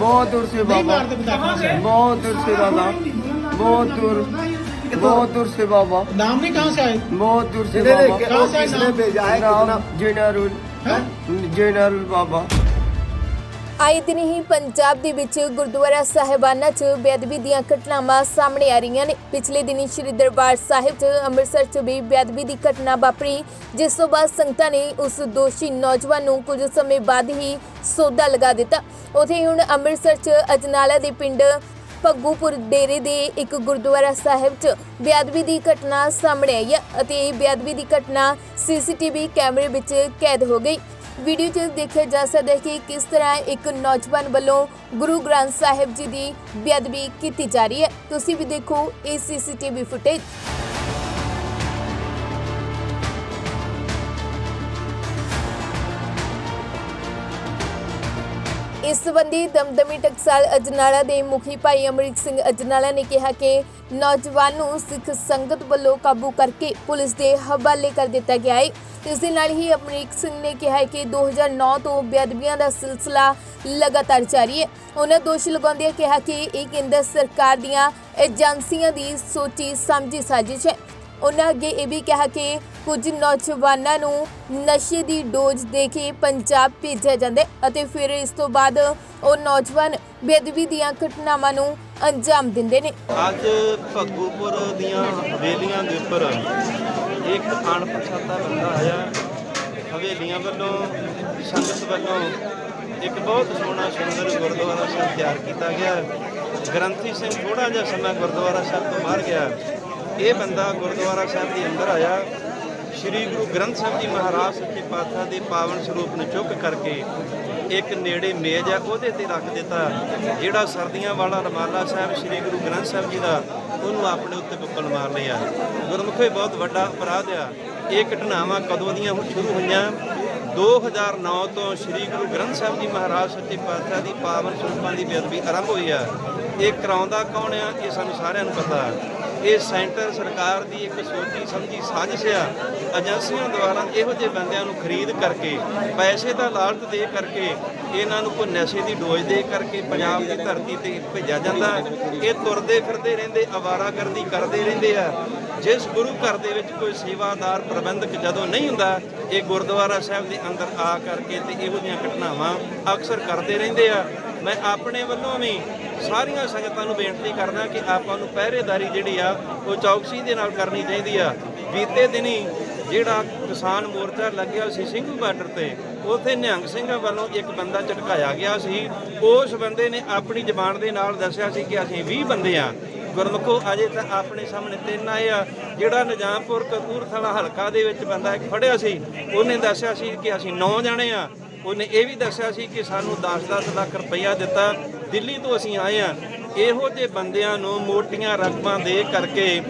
बहुत दूर से बाबा। बहुत दूर से बाबा बहुत दूर बहुत दूर से बाबा। नाम भी कहाँ से आए? बहुत दूर से बाबा। किसने? भेजा है जैनारुल। हैं? जैनारुल बाबा। ਆਏ ਦਿਨ ਹੀ ਪੰਜਾਬ ਦੇ ਵਿੱਚ ਗੁਰਦੁਆਰਾ ਸਾਹਿਬਾਨਾਂ 'ਚ ਬੇਅਦਬੀ ਦੀਆਂ ਘਟਨਾਵਾਂ ਸਾਹਮਣੇ ਆ ਰਹੀਆਂ ਨੇ। ਪਿਛਲੇ ਦਿਨੀ ਸ਼੍ਰੀ ਦਰਬਾਰ ਸਾਹਿਬ 'ਚ ਅੰਮ੍ਰਿਤਸਰ 'ਚ ਵੀ ਬੇਅਦਬੀ ਦੀ ਘਟਨਾ ਵਾਪਰੀ, ਜਿਸ ਤੋਂ ਬਾਅਦ ਸੰਗਤਾਂ ਨੇ ਉਸ ਦੋਸ਼ੀ ਨੌਜਵਾਨ ਨੂੰ ਕੁਝ ਸਮੇਂ ਬਾਅਦ ਹੀ ਸੌਦਾ ਲਗਾ ਦਿੱਤਾ। ਉਥੇ ਹੁਣ ਅੰਮ੍ਰਿਤਸਰ 'ਚ ਅਜਨਾਲਾ ਦੇ ਪਿੰਡ ਭੱਗੂਪੁਰ ਡੇਰੇ ਦੇ ਇੱਕ ਗੁਰਦੁਆਰਾ ਸਾਹਿਬ 'ਚ ਬੇਅਦਬੀ ਦੀ ਘਟਨਾ ਸਾਹਮਣੇ ਆਈ ਹੈ ਅਤੇ ਇਹ ਬੇਅਦਬੀ ਦੀ ਘਟਨਾ ਸੀਸੀਟੀਵੀ ਕੈਮਰੇ ਵਿੱਚ ਕੈਦ ਹੋ ਗਈ। ਵੀਡੀਓ 'ਚ ਦੇਖਿਆ ਜਾ ਸਕਦਾ ਹੈ ਕਿ ਕਿਸ ਤਰ੍ਹਾਂ ਇੱਕ ਨੌਜਵਾਨ ਵੱਲੋਂ ਗੁਰੂ ਗ੍ਰੰਥ ਸਾਹਿਬ ਜੀ ਦੀ ਬੇਅਦਬੀ ਕੀਤੀ ਜਾ ਰਹੀ ਹੈ। ਤੁਸੀਂ ਵੀ ਦੇਖੋ ਇਹ ਸੀਸੀਟੀਵੀ ਫੁਟੇਜ। ਇਸ ਸੰਬੰਧੀ ਦਮਦਮੀ ਟਕਸਾਲ ਅਜਨਾਲਾ ਦੇ ਮੁਖੀ ਭਾਈ ਅਮਰਿਕ ਸਿੰਘ ਅਜਨਾਲਾ ਨੇ ਕਿਹਾ ਕਿ ਨੌਜਵਾਨ ਨੂੰ ਸਿੱਖ ਸੰਗਤ ਵੱਲੋਂ ਕਾਬੂ ਕਰਕੇ ਪੁਲਿਸ ਦੇ ਹਵਾਲੇ ਕਰ ਦਿੱਤਾ ਗਿਆ ਹੈ। ਇਸ ਦੇ ਨਾਲ ਹੀ ਅਮਰੀਕ ਸਿੰਘ ਨੇ ਕਿਹਾ ਕਿ 2009 ਤੋਂ ਬੇਅਦਬੀਆਂ ਦਾ ਸਿਲਸਿਲਾ ਲਗਾਤਾਰ ਜਾਰੀ ਹੈ। ਉਹਨਾਂ ਦੋਸ਼ ਲਗਾਉਂਦਿਆਂ ਕਿਹਾ ਕਿ ਇਹ ਕੇਂਦਰ ਸਰਕਾਰ ਦੀਆਂ ਏਜੰਸੀਆਂ ਦੀ ਸੋਚੀ ਸਮਝੀ ਸਾਜ਼ਿਸ਼ ਹੈ। ਉਹਨਾਂ ਅੱਗੇ ਇਹ ਵੀ ਕਿਹਾ ਕਿ ਕੁਝ ਨੌਜਵਾਨਾਂ ਨੂੰ ਨਸ਼ੇ ਦੀ ਡੋਜ਼ ਦੇ ਕੇ ਪੰਜਾਬ ਭੇਜਿਆ ਜਾਂਦਾ ਹੈ ਅਤੇ ਫਿਰ ਇਸ ਤੋਂ ਬਾਅਦ ਉਹ ਨੌਜਵਾਨ ਬੇਅਦਬੀ ਦੀਆਂ ਘਟਨਾਵਾਂ ਨੂੰ ਅੰਜਾਮ ਦਿੰਦੇ ਨੇ। ਅੱਜ ਭੱਗੂਪੁਰ ਦੀਆਂ ਹਵੇਲੀਆਂ ਦੇ ਉੱਪਰ ਇੱਕ ਅਣਪਛਾਤਾ ਬੰਦਾ ਆਇਆ ਹਵੇਲੀਆਂ ਵੱਲੋਂ, ਸੰਗਤ ਵੱਲੋਂ ਇੱਕ ਬਹੁਤ ਸੋਹਣਾ ਸੁੰਦਰ ਗੁਰਦੁਆਰਾ ਸਾਹਿਬ ਤਿਆਰ ਕੀਤਾ ਗਿਆ ਗ੍ਰੰਥੀ ਸਿੰਘ ਥੋੜਾ ਜਿਹਾ ਸਮਾਂ ਗੁਰਦੁਆਰਾ ਸਾਹਿਬ ਤੋਂ ਬਾਹਰ ਗਿਆ ਇਹ ਬੰਦਾ ਗੁਰਦੁਆਰਾ ਸਾਹਿਬ ਦੇ ਅੰਦਰ ਆਇਆ। ਸ੍ਰੀ ਗੁਰੂ ਗ੍ਰੰਥ ਸਾਹਿਬ ਜੀ ਮਹਾਰਾਜ ਸੱਚੇ ਪਾਤਸ਼ਾਹ ਦੇ ਪਾਵਨ ਸਰੂਪ ਨੂੰ ਚੁੱਕ ਕਰਕੇ ਇੱਕ ਨੇੜੇ ਮੇਜ਼ ਹੈ, ਉਹਦੇ ਤੇ ਰੱਖ ਦਿੱਤਾ। ਜਿਹੜਾ ਸਰਦੀਆਂ ਵਾਲਾ ਰਮਾਲਾ ਸਾਹਿਬ, ਸ੍ਰੀ ਗੁਰੂ ਗ੍ਰੰਥ ਸਾਹਿਬ ਜੀ ਦਾ, ਉਹਨੂੰ ਆਪਣੇ ਉੱਤੇ ਬੁੱਕਲ ਮਾਰ ਲਿਆ ਗੁਰਮੁਖੋ ਇਹ ਬਹੁਤ ਵੱਡਾ ਅਪਰਾਧ ਆ। ਇਹ ਘਟਨਾਵਾਂ ਕਦੋਂ ਦੀਆਂ ਹੁਣ ਸ਼ੁਰੂ ਹੋਈਆਂ? 2009 ਤੋਂ ਸ੍ਰੀ ਗੁਰੂ ਗ੍ਰੰਥ ਸਾਹਿਬ ਜੀ ਮਹਾਰਾਜ ਸੱਚੇ ਪਾਤਸ਼ਾਹ ਦੀ ਪਾਵਨ ਸਰੂਪਾਂ ਦੀ ਬੇਅਦਬੀ ਆਰੰਭ ਹੋਈ ਆ। ਇਹ ਕਰਾਉਂਦਾ ਕੌਣ ਆ, ਇਹ ਸਾਨੂੰ ਸਾਰਿਆਂ ਨੂੰ ਪਤਾ ਇਹ ਸੈਂਟਰ ਸਰਕਾਰ ਦੀ ਇੱਕ ਸੋਚੀ ਸਮਝੀ ਸਾਜ਼ਿਸ਼ ਆ। ਏਜੰਸੀਆਂ ਦੁਆਰਾ ਇਹੋ ਜਿਹੇ ਬੰਦਿਆਂ ਨੂੰ ਖਰੀਦ ਕਰਕੇ, ਪੈਸੇ ਦਾ ਲਾਲਚ ਦੇ ਕਰਕੇ, ਇਹਨਾਂ ਨੂੰ ਕੋਈ ਨਸ਼ੇ ਦੀ ਡੋਜ਼ ਦੇ ਕਰਕੇ ਪੰਜਾਬ ਦੀ ਧਰਤੀ ਤੇ ਭੇਜਿਆ ਜਾਂਦਾ ਇਹ ਤੁਰਦੇ ਫਿਰਦੇ ਰਹਿੰਦੇ, ਆਵਾਰਾਗਰਦੀ ਕਰਦੇ ਰਹਿੰਦੇ ਆ। ਜਿਸ ਗੁਰੂ ਘਰ ਦੇ ਵਿੱਚ ਕੋਈ ਸੇਵਾਦਾਰ ਪ੍ਰਬੰਧਕ ਜਦੋਂ ਨਹੀਂ ਹੁੰਦਾ, ਇਹ ਗੁਰਦੁਆਰਾ ਸਾਹਿਬ ਦੇ ਅੰਦਰ ਆ ਕਰਕੇ ਤੇ ਇਹੋ ਜਿਹੀਆਂ ਘਟਨਾਵਾਂ ਅਕਸਰ ਕਰਦੇ ਰਹਿੰਦੇ ਆ। ਮੈਂ ਆਪਣੇ ਵੱਲੋਂ ਵੀ ਸਾਰੀਆਂ ਸੰਗਤਾਂ ਨੂੰ ਬੇਨਤੀ ਕਰਦਾ ਕਿ ਆਪਾਂ ਨੂੰ ਪਹਿਰੇਦਾਰੀ ਜਿਹੜੀ ਆ, ਉਹ ਚੌਕਸੀ ਦੇ ਨਾਲ ਕਰਨੀ ਚਾਹੀਦੀ ਆ। ਬੀਤੇ ਦਿਨੀ ਜਿਹੜਾ ਕਿਸਾਨ ਮੋਰਚਾ ਲੱਗਿਆ ਸੀ ਸਿੰਘੂ ਬਾਰਡਰ ਤੇ, ਉਥੇ ਨਿਹੰਗ ਸਿੰਘਾਂ ਵੱਲੋਂ ਇੱਕ ਬੰਦਾ ਝਟਕਾਇਆ ਗਿਆ ਸੀ। ਉਸ ਬੰਦੇ ਨੇ ਆਪਣੀ ਜ਼ਬਾਨ ਦੇ ਨਾਲ ਦੱਸਿਆ ਸੀ ਕਿ ਅਸੀਂ 20 ਬੰਦੇ ਆ। ਗੁਰਮੁਖੋ, ਅਜੇ ਤਾਂ ਆਪਣੇ ਸਾਹਮਣੇ ਤਿੰਨ ਆਏ ਆ। ਜਿਹੜਾ ਨਿਜ਼ਾਮਪੁਰ ਕਪੂਰਥਲਾ ਹਲਕਾ ਦੇ ਵਿੱਚ ਬੰਦਾ ਇੱਕ ਫੜਿਆ ਸੀ, ਉਹਨੇ ਦੱਸਿਆ ਸੀ ਕਿ ਅਸੀਂ 9 ਜਾਣੇ ਆ। ਉਹਨੇ ਇਹ ਵੀ ਦੱਸਿਆ ਸੀ ਕਿ ਸਾਨੂੰ 10-10 ਲੱਖ ਰੁਪਈਆ ਦਿੱਤਾ। ਦਿੱਲੀ ਤੋਂ ਅਸੀਂ ਆਏ ਆ ਇਹੋ ਜਿਹੇ ਬੰਦਿਆਂ ਨੂੰ ਮੋਟੀਆਂ ਰਕਮਾਂ ਦੇ ਕਰਕੇ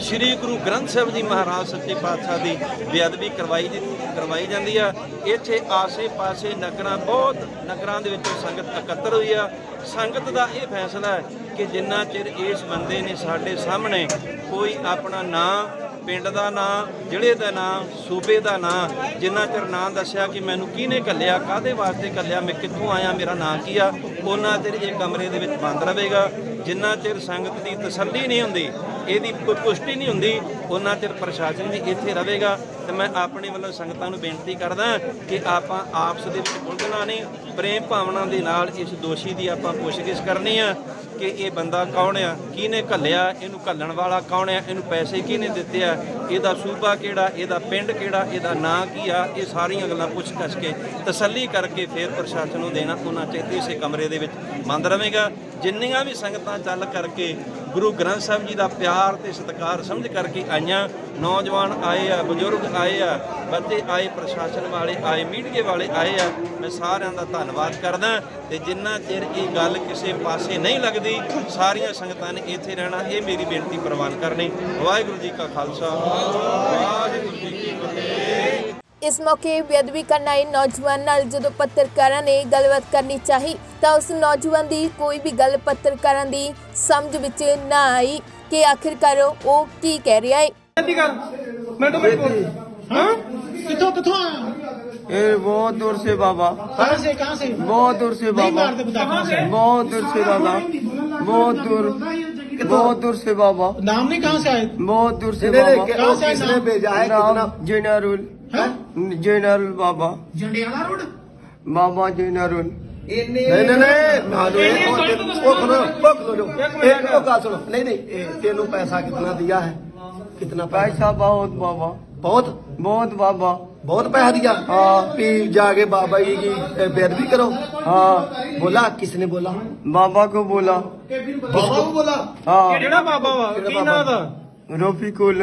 ਸ੍ਰੀ ਗੁਰੂ ਗ੍ਰੰਥ ਸਾਹਿਬ ਜੀ ਮਹਾਰਾਜ ਸੱਚੇ ਪਾਤਸ਼ਾਹ ਦੀ ਬੇਅਦਬੀ ਕਰਵਾਈ ਕਰਵਾਈ ਜਾਂਦੀ ਆ। ਇੱਥੇ ਆਸੇ-ਪਾਸੇ ਨਗਰਾਂ, ਬਹੁਤ ਨਗਰਾਂ ਦੇ ਵਿੱਚੋਂ ਸੰਗਤ ਇਕੱਤਰ ਹੋਈ ਆ। ਸੰਗਤ ਦਾ ਇਹ ਫੈਸਲਾ ਹੈ ਕਿ ਜਿੰਨਾ ਚਿਰ ਇਸ ਬੰਦੇ ਨੇ ਸਾਡੇ ਸਾਹਮਣੇ ਕੋਈ ਆਪਣਾ ਨਾਂ ਪਿੰਡ ਦਾ ਨਾਂ, ਜ਼ਿਲ੍ਹੇ ਦਾ ਨਾਂ, ਸੂਬੇ ਦਾ ਨਾਂ, ਜਿੰਨਾ ਚਿਰ ਨਾਂ ਦੱਸਿਆ ਕਿ ਮੈਨੂੰ ਕਿਹਨੇ ਕੱਲਿਆ ਕਾਦੇ ਵਾਸਤੇ ਕੱਲਿਆ ਮੈਂ ਕਿੱਥੋਂ ਆਇਆ, ਮੇਰਾ ਨਾਂ ਕੀ ਆ, ਉਹਨਾਂ ਚਿਰ ਇਹ ਕਮਰੇ ਦੇ ਵਿੱਚ ਬੰਦ ਰਹੇਗਾ। ਜਿੰਨਾ ਚਿਰ ਸੰਗਤ ਦੀ ਤਸੱਲੀ ਨਹੀਂ ਹੁੰਦੀ ਇਹਦੀ ਕੋਈ ਪੁਸ਼ਟੀ ਨਹੀਂ ਹੁੰਦੀ, ਉਹਨਾਂ ਚਿਰ ਪ੍ਰਸ਼ਾਸਨ ਵੀ ਇੱਥੇ ਰਹੇਗਾ ਤੇ ਮੈਂ ਆਪਣੇ ਵੱਲੋਂ ਸੰਗਤਾਂ ਨੂੰ ਬੇਨਤੀ ਕਰਦਾ ਕਿ ਆਪਾਂ ਆਪਸ ਦੇ ਵਿੱਚ ਬੁਲਗਣਾ ਨਹੀਂ, ਪ੍ਰੇਮ ਭਾਵਨਾ ਦੇ ਨਾਲ ਇਸ ਦੋਸ਼ੀ ਦੀ ਆਪਾਂ ਪੁੱਛਗਿੱਛ ਕਰਨੀ ਆ ਕਿ ਇਹ ਬੰਦਾ ਕੌਣ ਆ, ਕਿਹਨੇ ਘੱਲਿਆ, ਇਹਨੂੰ ਘੱਲਣ ਵਾਲਾ ਕੌਣ ਆ, ਇਹਨੂੰ ਪੈਸੇ ਕਿਹਨੇ ਦਿੱਤੇ ਆ, ਇਹਦਾ ਸੂਬਾ ਕਿਹੜਾ, ਇਹਦਾ ਪਿੰਡ ਕਿਹੜਾ, ਇਹਦਾ ਨਾਂ ਕੀ ਆ, ਇਹ ਸਾਰੀਆਂ ਗੱਲਾਂ ਪੁੱਛ ਕੱਛ ਕੇ ਤਸੱਲੀ ਕਰਕੇ ਫਿਰ ਪ੍ਰਸ਼ਾਸਨ ਨੂੰ ਦੇਣਾ, ਉਹਨਾਂ ਚਾਹੀਦੇ ਇਸੇ ਕਮਰੇ ਦੇ ਵਿੱਚ ਬੰਦ ਰਹੇਗਾ। ਜਿੰਨੀਆਂ ਵੀ ਸੰਗਤਾਂ ਚੱਲ ਕਰਕੇ ਗੁਰੂ ਗ੍ਰੰਥ ਸਾਹਿਬ ਜੀ ਦਾ ਪਿਆਰ ਤੇ ਸਤਿਕਾਰ ਸਮਝ ਕਰਕੇ ਆਈਆਂ। ਨੌਜਵਾਨ ਆਏ ਆ, ਬਜ਼ੁਰਗ ਆਏ ਆ, ਬੱਚੇ ਆਏ, ਪ੍ਰਸ਼ਾਸਨ ਵਾਲੇ ਆਏ, ਮੀਡੀਆ ਵਾਲੇ ਆਏ ਆ। ਮੈਂ ਸਾਰਿਆਂ ਦਾ ਧੰਨਵਾਦ ਕਰਦਾ ਤੇ ਜਿੰਨਾ ਚਿਰ ਇਹ ਗੱਲ ਕਿਸੇ ਪਾਸੇ ਨਹੀਂ ਲੱਗਦੀ, ਸਾਰੀਆਂ ਸੰਗਤਾਂ ਨੇ ਇੱਥੇ ਰਹਿਣਾ, ਇਹ ਮੇਰੀ ਬੇਨਤੀ ਪ੍ਰਵਾਨ ਕਰਨੀ। ਵਾਹਿਗੁਰੂ ਜੀ ਕਾ ਖਾਲਸਾ, ਵਾਹਿਗੁਰੂ ਜੀ ਕੀ ਫਤਿਹ। ਇਸ ਮੌਕੇ ਬੇਅਦਬੀ ਕਰਨ ਆਏ ਨੌਜਵਾਨ ਨਾਲ ਜਦੋਂ ਪੱਤਰਕਾਰਾਂ ਨੇ ਗੱਲਬਾਤ ਕਰਨੀ ਚਾਹੀ ਤਾਂ ਉਸ ਨੌਜਵਾਨ ਦੀ ਕੋਈ ਵੀ ਗੱਲ ਪੱਤਰਕਾਰਾਂ ਦੀ ਸਮਝ ਵਿੱਚ ਨਾ ਆਈ ਕਿ ਆਖਿਰਕਾਰ ਉਹ ਕੀ ਕਹਿ ਰਿਹਾ ਹੈ ਦੀ ਗੱਲ ਮੈਂ ਤਾਂ ਮੇਰੇ ਕੋਲ ਹਾਂ कितों कितों आया ये बहुत दूर से बाबा कहाँ से कहाँ से बहुत दूर से नहीं बाबा मारते बता कहाँ से बहुत दूर से बाबा बहुत दूर बहुत दूर से बाबा नाम नहीं कहाँ से आए बहुत दूर से नहीं, नहीं, बाबा कहाँ से आए किसने नाम भेजा है नाम कितना जैनारुल हैं? ਜੈਨਰਲ ਬਾਬਾ। ਜੰਡਿਆਲਾ ਰੋਡ? ਬਾਬਾ ਜੈਨਰਲ ਇਹਨੇ ਨਹੀਂ ਨਹੀਂ ਨਹੀਂ ਆ ਜਾਓ, ਇਹ- ਉਹ- ਇਹ- ਉਹ ਇਹ- ਉਹ ਸੁਣੋ। ਨਹੀਂ ਨਹੀਂ ਤੈਨੂੰ ਪੈਸਾ ਕਿਤਨਾ ਦਿਆ ਹੈ? ਕਿਤਨਾ ਪੈਸਾ? ਪੈਸਾ ਬਹੁਤ ਬਾਬਾ। ਬਹੁਤ? ਬਹੁਤ ਬਾਬਾ। ਬਹੁਤ ਪੈਸਾ दिया हाँ फिर जाके बाबा जी की बेदबी करो हाँ बोला किसने बोला ਬਾਬਾ ਕੋ ਬੋਲਾ। बाबा को बोला हाँ ਜਿਹੜਾ ਬਾਬਾ ਵਾ? ਕੀ ਨਾਂ ਦਾ ਰੋਫੀ ਕੁਲ।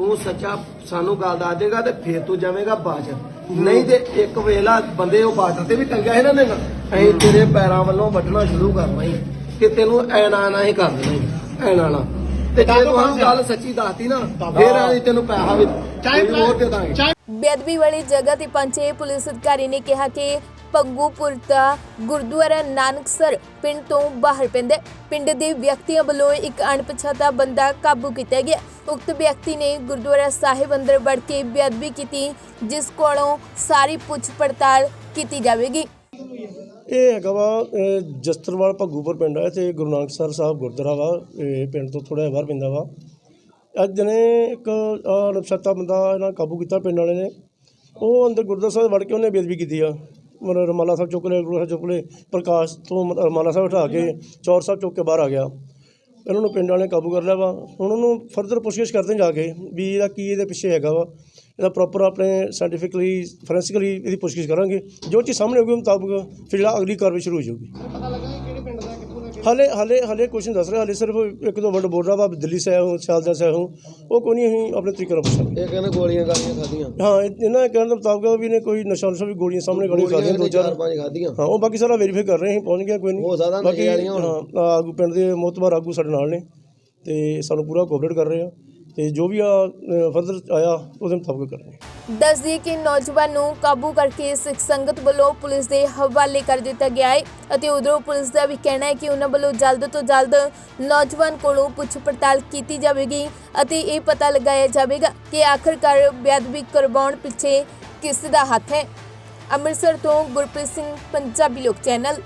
ਤੂੰ ਸੱਚਾ ਸਾਨੂੰ ਗੱਲ ਦੱਸ ਦੇਗਾ ਤੇ ਫੇਰ ਤੂੰ ਜਾਵੇਂਗਾ ਬਾਜ ਨਹੀਂ ਤੇ ਇੱਕ ਵੇਲਾ ਬੰਦੇ ਉਹ ਬਾਰਡਰ ਤੇ ਵੀ ਟੰਗਿਆ ਇਹਨਾਂ ਨੇ ਨਾ ਅਸੀਂ ਤੇਰੇ ਪੈਰਾਂ ਵੱਲੋਂ ਵੱਢਣਾ ਸ਼ੁਰੂ ਕਰਨਾ ਹੀ ਤੇ ਤੈਨੂੰ ਐਨਾ ਨਾ ਹੀ ਕਰ ਦੇਣਾ ਐਨਾ ਨਾ ਤੇ ਜੇ ਤੂੰ ਸਾਨੂੰ ਗੱਲ ਸੱਚੀ ਦੱਸਤੀ ਨਾ ਫੇਰ ਅਸੀਂ ਤੈਨੂੰ ਪੈਸਾ ਵੀ ਚਾਹੇ ਹੋਰ ਦੇ ਦਾਂਗੇ। ਬੇਅਦਬੀ ਵਾਲੀ ਜਗ੍ਹਾ ਤੇ ਪਹੁੰਚੇ ਪੁਲਿਸ ਅਧਿਕਾਰੀ ਨੇ ਕਿਹਾ ਕਿ ਪੰਗੂਪੁਰ ਦਾ ਗੁਰਦੁਆਰਾ ਨਾਨਕਸਰ ਪਿੰਡ ਤੋਂ ਬਾਹਰ ਪੈਂਦਾ ਪਿੰਡ ਦੇ ਵਿਅਕਤੀਆਂ ਵੱਲੋਂ ਇੱਕ ਅਣਪਛਾਤਾ ਬੰਦਾ ਕਾਬੂ ਕੀਤਾ ਗਿਆ ਉਕਤ ਵਿਅਕਤੀ ਨੇ ਗੁਰਦੁਆਰਾ ਸਾਹਿਬ ਅੰਦਰ ਵੜ ਕੇ ਬੇਅਦਬੀ ਕੀਤੀ, ਜਿਸ ਕੋਲੋਂ ਸਾਰੀ ਪੁੱਛ ਪੜਤਾਲ ਕੀਤੀ ਜਾਵੇਗੀ। ਇਹ ਹੈਗਾ ਵਾ, ਇਹ ਜਸਤਰਵਾਲ ਭੱਗੂਪੁਰ ਪਿੰਡ ਹੈ ਤੇ ਗੁਰੂ ਨਾਨਕ ਸਰ ਸਾਹਿਬ ਗੁਰਦੁਆਰਾ ਵਾ, ਇਹ ਪਿੰਡ ਤੋਂ ਥੋੜਾ ਬਾਹਰ ਪੈਂਦਾ ਵਾ। ਅੱਜ ਦਿਨੇ ਇੱਕ ਅਣਪਛਾਤਾ ਬੰਦਾ ਇਹਨਾਂ ਕਾਬੂ ਕੀਤਾ ਪਿੰਡ ਵਾਲੇ ਨੇ। ਉਹ ਅੰਦਰ ਗੁਰਦੁਆਰਾ ਸਾਹਿਬ ਵੜ ਕੇ ਉਹਨੇ ਬੇਦਬੀ ਕੀਤੀ ਆ। ਮਤਲਬ ਰਮਾਲਾ ਸਾਹਿਬ ਚੁੱਕ ਲਿਆ ਗੁਰੂ ਸਾਹਿਬ ਚੁੱਕ ਲਏ, ਪ੍ਰਕਾਸ਼ ਤੋਂ ਮਤਲਬ ਰਮਾਲਾ ਸਾਹਿਬ ਉਠਾ ਕੇ ਚੌਰ ਸਾਹਿਬ ਚੁੱਕ ਕੇ ਬਾਹਰ ਆ ਗਿਆ। ਇਹਨਾਂ ਨੂੰ ਪਿੰਡ ਵਾਲੇ ਕਾਬੂ ਕਰ ਲਿਆ ਵਾ। ਹੁਣ ਉਹਨੂੰ ਫਰਦਰ ਪੁੱਛਗਿੱਛ ਕਰਦੇ ਜਾ ਕੇ ਵੀ ਇਹਦਾ ਕੀ ਇਹਦੇ ਪਿੱਛੇ ਹੈਗਾ ਵਾ। ਇਹਦਾ ਪ੍ਰੋਪਰ ਆਪਣੇ ਸਾਇੰਟੀਫਿਕਲੀ ਫੋਰੈਂਸਿਕਲੀ ਇਹਦੀ ਪੁੱਛਗਿੱਛ ਕਰਾਂਗੇ। ਜੋ ਚੀਜ਼ ਸਾਹਮਣੇ ਆਊਗੀ ਉਹ ਮੁਤਾਬਕ ਫਿਰ ਜਿਹੜਾ ਅਗਲੀ ਕਾਰਵਾਈ ਸ਼ੁਰੂ ਹੋ ਜਾਊਗੀ। ਹਲੇ ਹਲੇ ਹਲੇ ਕੁਛ ਨਹੀਂ ਦੱਸ ਰਿਹਾ ਹਲੇ ਸਿਰਫ ਇੱਕ ਦੋ ਵਰਡ ਬੋਲ ਰਿਹਾ ਵਾ ਦਿੱਲੀ ਸੇ ਆਇਆ ਹੂੰ ਸਿਆਲਦਾ ਸੇ ਆਇਆ ਹੂੰ ਉਹ ਕੋਈ ਨਹੀਂ ਅਸੀਂ ਆਪਣੇ ਤਰੀਕੇ ਨਾਲ ਪੁੱਛਾਂਗੇ ਇਹ ਕਹਿੰਦੇ ਗੋਲੀਆਂ ਗਾਲੀਆਂ ਖਾਧੀਆਂ। ਹਾਂ ਇਹ- ਇਹਨਾਂ ਦੇ ਕਹਿਣ ਦੇ ਮੁਤਾਬਕ ਵੀ ਨੇ ਕੋਈ ਨਸ਼ਾ ਨੁਸ਼ਾ ਵੀ ਗੋਲੀਆਂ ਸਾਹਮਣੇ ਗੋਲੀਆਂ ਖਾਦੀਆਂ ਦੋ ਚਾਰ ਪੰਜ ਖਾਧੀਆਂ। ਹਾਂ ਉਹ ਬਾਕੀ ਸਾਰਾ ਵੈਰੀਫਾਈ ਕਰ ਰਹੇ ਹਾਂ ਪਹੁੰਚ ਗਿਆ ਕੋਈ ਨਹੀਂ। ਹੋ ਸਕਦਾ ਬਾਕੀ ਨਸ਼ੇ ਵਾਲੀਆਂ ਹੋਣ। ਹਾਂ ਆਗੂ ਪਿੰਡ ਦੇ ਮੋਤਬਾਰ ਆਗੂ ਸਾਡੇ ਨਾਲ ਨੇ ਤੇ ਸਾਨੂੰ ਪੂਰਾ ਕੋਆਪਰੇਟ ਕਰ ਰਹੇ ਆ। ਤੇ ਜੋ ਵੀ ਆ ਫਰਦਰ ਆਇਆ, ਉਹਦੇ ਮੁਤਾਬਕ ਕਰ ਦੱਸ ਦਈਏ ਕਿ ਨੌਜਵਾਨ ਨੂੰ ਕਾਬੂ ਕਰਕੇ ਸਿੱਖ ਸੰਗਤ ਵੱਲੋਂ ਪੁਲਿਸ ਦੇ ਹਵਾਲੇ ਕਰ ਦਿੱਤਾ ਗਿਆ ਹੈ ਅਤੇ ਉਧਰੋਂ ਪੁਲਿਸ ਦਾ ਵੀ ਕਹਿਣਾ ਹੈ ਕਿ ਉਹਨਾਂ ਵੱਲੋਂ ਜਲਦ ਤੋਂ ਜਲਦ ਨੌਜਵਾਨ ਕੋਲੋਂ ਪੁੱਛ ਪੜਤਾਲ ਕੀਤੀ ਜਾਵੇਗੀ ਅਤੇ ਇਹ ਪਤਾ ਲਗਾਇਆ ਜਾਵੇਗਾ ਕਿ ਆਖਰਕਾਰ ਬੇਅਦਬੀ ਕਰਵਾਉਣ ਪਿੱਛੇ ਕਿਸ ਦਾ ਹੱਥ ਹੈ। ਅੰਮ੍ਰਿਤਸਰ ਤੋਂ ਗੁਰਪ੍ਰੀਤ ਸਿੰਘ, ਪੰਜਾਬੀ ਲੋਕ ਚੈਨਲ।